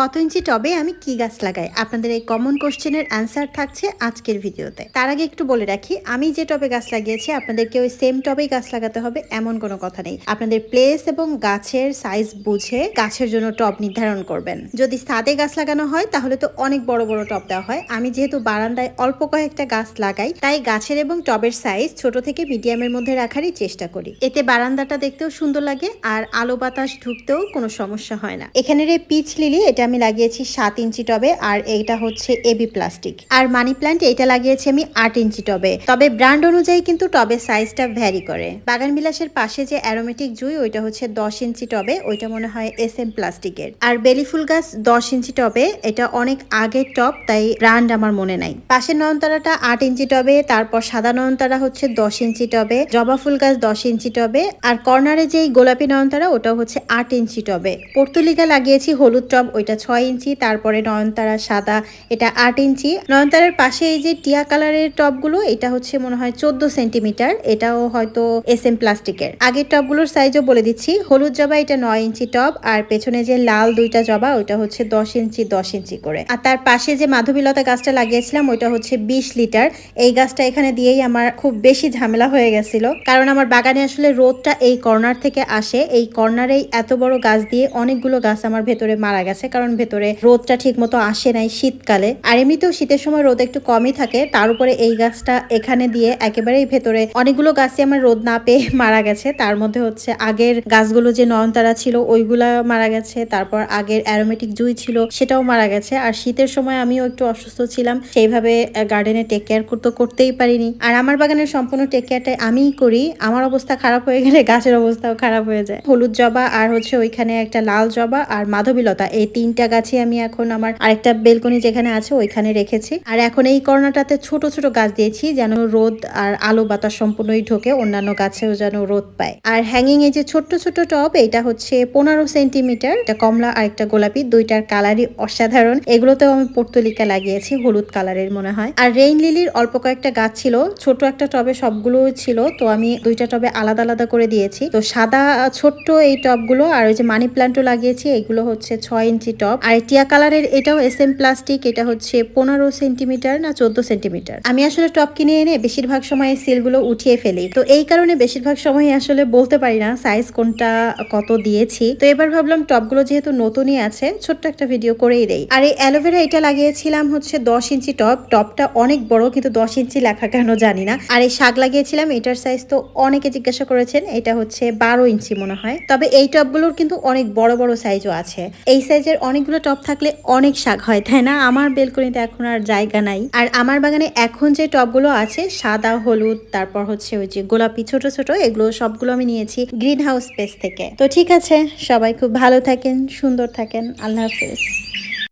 কত ইঞ্চি টবে আমি কি গাছ লাগাই? আপনাদের এই কমন কোশ্চেনের অ্যান্সার থাকছে আজকের ভিডিওতে। তার আগে একটু বলে রাখি, আমি যে টবে গাছ লাগিয়েছি আপনাদেরকে ওই সেম টবেই গাছ লাগাতে হবে, এমন কোনো কথা নেই। আপনাদের প্লেস এবং গাছের সাইজ বুঝে গাছের জন্য টব নির্ধারণ করবেন। যদি সাদে গাছ লাগানো হয়, তাহলে তো অনেক বড় বড় টব দেওয়া হয়। আমি যেহেতু বারান্দায় অল্প কয়েকটা গাছ লাগাই, তাই গাছের এবং টবের সাইজ ছোট থেকে মিডিয়ামের মধ্যে রাখারই চেষ্টা করি। এতে বারান্দাটা দেখতেও সুন্দর লাগে, আর আলো বাতাস ঢুকতেও কোনো সমস্যা হয় না। এখানের এই পিচ লিলি এটা আমি লাগিয়েছি সাত ইঞ্চি টবে আর এইটা হচ্ছে এবি প্লাস্টিক আর মানি প্ল্যান্ট এটা লাগিয়েছি আমি আট ইঞ্চি টবে। তবে ব্র্যান্ড অনুযায়ী কিন্তু টবের সাইজটা ভ্যারি করে। বাগান বিলাসের পাশে যে অ্যারোমেটিক জুই, ওইটা হচ্ছে দশ ইঞ্চি টবে, ওইটা মনে হয় এস এম প্লাস্টিকের আর বেলি ফুল গাছ দশ ইঞ্চি টবে, এটা অনেক আগের টব তাই ব্র্যান্ড আমার মনে নাই। পাশের নয়নতারাটা আট ইঞ্চি টবে, তারপর সাদা নয়নতারা হচ্ছে দশ ইঞ্চি টবে, জবা ফুল গাছ দশ ইঞ্চি টবে, আর কর্নারে যেই গোলাপি নয়নতারা ওটা হচ্ছে আট ইঞ্চি টবে। পর্তুলিকা লাগিয়েছি হলুদ টব ওইটা ছয় ইঞ্চি, তারপরে নয়নতারা সাদা এটা আট ইঞ্চি। নয়নতারার পাশে এই যে টিয়া কালারের টবগুলো, এটা হচ্ছে মনে হয় চোদ্দ সেন্টিমিটার। এটাও হয়তো এস এম প্লাস্টিকের। আগের টবগুলোর সাইজও বলে দিচ্ছি। হলুদ জবা, এটা নয় ইঞ্চি টব। আর পেছনে যে লাল দুইটা জবা ওইটা হচ্ছে দশ ইঞ্চি দশ ইঞ্চি করে। আর তার পাশে যে মাধবীলতা গাছটা লাগিয়েছিলাম, ওইটা হচ্ছে বিশ লিটার। এই গাছটা এখানে দিয়েই আমার খুব বেশি ঝামেলা হয়ে গেছিল। কারণ আমার বাগানে আসলে রোদটা এই কর্নার থেকে আসে। এই কর্নারেই এত বড় গাছ দিয়ে অনেকগুলো গাছ আমার ভেতরে মারা গেছে। কারণ ভেতরে রোদটা ঠিক মতো আসে নাই শীতকালে। আর এমনিতেও শীতের সময় রোদ একটু কমই থাকে। তার উপরে এই গাছটা এখানে দিয়ে একেবারেই ভেতরে অনেকগুলো গাছই আমার রোদ না পেয়ে মারা গেছে। তার মধ্যে হচ্ছে আগের গাছগুলো যে নয়নতারা ছিল, ওইগুলা মারা গেছে। তারপর আগের অ্যারোমেটিক জুই ছিল, সেটাও মারা গেছে। আর শীতের সময় আমিও একটু অসুস্থ ছিলাম। সেইভাবে গার্ডেনে টেক কেয়ার করতে, করতেই পারিনি। আর আমার বাগানের সম্পূর্ণ টেক কেয়ারটা আমিই করি। আমার অবস্থা খারাপ হয়ে গেলে গাছের অবস্থাও খারাপ হয়ে যায়। হলুদ জবা আর হচ্ছে ওইখানে একটা লাল জবা আর মাধবীলতা, এই তিনটা গাছে আমি এখন আমার আরেকটা বেলকনি যেখানে আছে ওইখানে রেখেছি। আর এখন এই কর্নারটাতে ছোট ছোট গাছ দিয়েছি যেন রোদ আর আলো বাতাস সম্পূর্ণই ঢোকে, অন্যান্য গাছেও যেন রোদ পায়। আর হ্যাঙ্গিং এই যে ছোট্ট ছোট টব এটা হচ্ছে পনেরো সেন্টিমিটার এটা কমলা আর একটা গোলাপি, দুইটার কালারই অসাধারণ। এগুলোতেও আমি পর্তুলিকা লাগিয়েছি, হলুদ কালারের মনে হয়। আর রেইন লিলির অল্প কয়েকটা গাছ ছিল, ছোট একটা টবে সবগুলো ছিল, তো আমি দুইটা টবে আলাদা আলাদা করে দিয়েছি। তো সাদা ছোট্ট এই টবগুলো আর ওই যে মানি প্ল্যান্টও লাগিয়েছি, এগুলো হচ্ছে ছয় ইঞ্চি টব আর টিয়া কালারের এটাও এস এম প্লাস্টিক এটা হচ্ছে পনেরো সেন্টিমিটার না চোদ্দ সেন্টিমিটার আমি আসলে টব কিনে এনে বেশিরভাগ সময় সিলগুলো উঠিয়ে ফেলি। তো এই কারণে বেশিরভাগ সময় আসলে বলতে পারি না সাইজ কোনটা কত দিয়েছি। তো এবার ভাবলাম টবগুলো যেহেতু নতুনই আছে, ছোট্ট একটা ভিডিও করেই দেই। আর এই অ্যালোভেরা এটা লাগিয়েছিলাম হচ্ছে দশ ইঞ্চি টব টবটা অনেক বড়, কিন্তু দশ ইঞ্চি লেখা কেন জানি না। আর এই শাক লাগিয়েছিলাম, এটার সাইজ তো অনেকে জিজ্ঞাসা করেছেন, এটা হচ্ছে বারো ইঞ্চি মনে হয়। তবে এই টবগুলোর কিন্তু অনেক বড় বড় সাইজও আছে। এই সাইজের অনেকগুলো টব থাকলে অনেক শাক হয়, তাই না? আমার বেলকনিতে এখন আর জায়গা নাই। আর আমার বাগানে এখন যে টবগুলো আছে, সাদা, হলুদ, তারপর হচ্ছে ওই যে গোলাপি ছোট ছোট, এগুলো সবগুলো আমি নিয়েছি গ্রিন হাউস স্পেস থেকে। তো ঠিক আছে, সবাই খুব ভালো থাকেন, সুন্দর থাকেন, আল্লাহ হাফেজ।